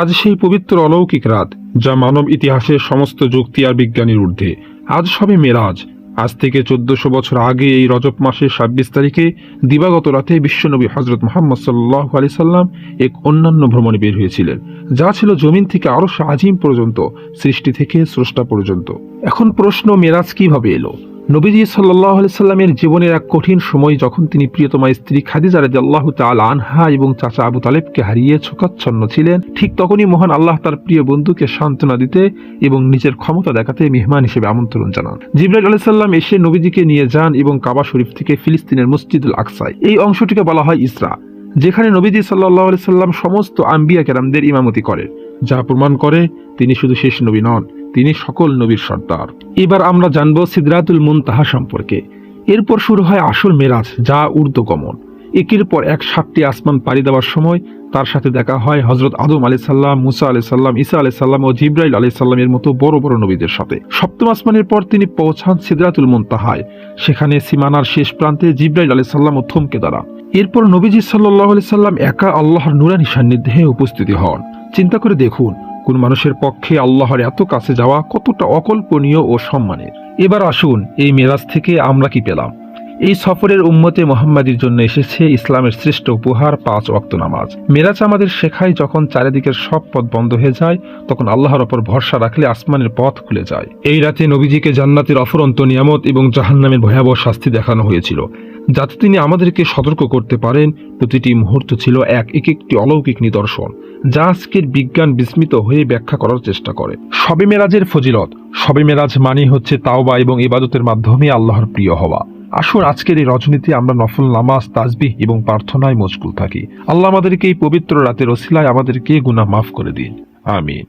আজ সেই পবিত্র অলৌকিক রাত, যা মানব ইতিহাসের সমস্ত যুক্তি আর বিজ্ঞানীর ঊর্ধ্বে। আজ সবে মেরাজ। আজ থেকে চোদ্দশো বছর আগে এই রজব মাসের ছাব্বিশ তারিখে দিবাগত রাতে বিশ্বনবী হজরত মোহাম্মদ সাল্লাহ আলি সাল্লাম এক অন্যান্য ভ্রমণে বের হয়েছিলেন, যা ছিল জমিন থেকে আরও আজিম পর্যন্ত, সৃষ্টি থেকে স্রষ্টা পর্যন্ত। এখন প্রশ্ন মেরাজ কীভাবে এলো? নবীজি সাল্লাহ সাল্লামের জীবনের এক কঠিন সময় যখন তিনি প্রিয়তমা স্ত্রী খাদিজা রাজি আল্লাহ তাল আনহা এবং চাচা আবু তালেবকে হারিয়ে শোকাচ্ছন্ন ছিলেন, ঠিক তখনই মহান আল্লাহ তার প্রিয় বন্ধুকে সান্ত্বনা দিতে এবং নিজের ক্ষমতা দেখাতে মেহমান হিসেবে আমন্ত্রণ জানান। জিব্রাইল আলাহ সাল্লাম এসে নবীজিকে নিয়ে যান এবং কাবা শরীফ থেকে ফিলিস্তিনের মসজিদুল আকসায় এই অংশটিকে বলা হয় ইসরা, যেখানে নবীজি সাল্লাহ সাল্লাম সমস্ত আম্বিয়া কেরামদের ইমামতি করেন, যা প্রমাণ করে তিনি শুধু শেষ নবী নন। তিনি সকল নবীর সর্দার। এবার আমরা জানব সিদরাতুল মুনতাহা সম্পর্কে। এরপর শুরু হয় আসল মেরাজ, যা ঊর্ধ্বগমন একের পর এক সাতটি আসমান পাড়ি দেওয়ার সময় তার সাথে দেখা হয় হজরত আদম আলি সাল্লাম মুসা আলি সাল্লাম ইসা আলি সাল্লাম ও জিব্রাইল আলি সাল্লামের মতো বড় বড় নবীদের সাথে। সপ্তম আসমানের পর তিনি পৌঁছান সিদরাতুল মুনতাহায়। সেখানে সীমানার শেষ প্রান্তে জিব্রাইল আলি সাল্লাম ও থমকে দাঁড়ান। এরপর নবীজি সাল্লাহ আলি সাল্লাম একা আল্লাহর নুরানি সান্নিধ্যে উপস্থিতি হন। চিন্তা করে দেখুন কোন মানুষের পক্ষে আল্লাহর এত কাছে যাওয়া কতটা অকল্পনীয় ও সম্মানের। এবার আসুন এই মেরাজ থেকে আমরা কি পেলাম? এই সফরের উম্মতে মোহাম্মদীর জন্য এসেছে ইসলামের শ্রেষ্ঠ উপহার পাঁচ ওয়াক্ত নামাজ। মেরাজ আমাদের শেখায় যখন চারিদিকের সব পথ বন্ধ হয়ে যায়, তখন আল্লাহর ওপর ভরসা রাখলে আসমানের পথ খুলে যায়। এই রাতে নবীজিকে জান্নাতের অফরন্ত নিয়ামত এবং জাহান্নামের ভয়াবহ শাস্তি দেখানো হয়েছিল। যাতে তিনি আমাদেরকে সতর্ক করতে পারেন, প্রতিটি মুহূর্ত ছিল এক এক একটি অলৌকিক নিদর্শন, যা আজকের বিজ্ঞান বিস্মিত হয়ে ব্যাখ্যা করার চেষ্টা করে। সবে মেরাজের ফজিলত। সবে মেরাজ মানে হচ্ছে তাওবা এবং ইবাদতের মাধ্যমে আল্লাহর প্রিয় হওয়া। আসুন, আজকের এই রজনীতে আমরা নফল নামাজ, তাজবিহ এবং প্রার্থনায় মশগুল থাকি। আল্লাহ আমাদেরকে এই পবিত্র রাতের ওসিলায় আমাদেরকে গুনাহ মাফ করে দিন। আমিন।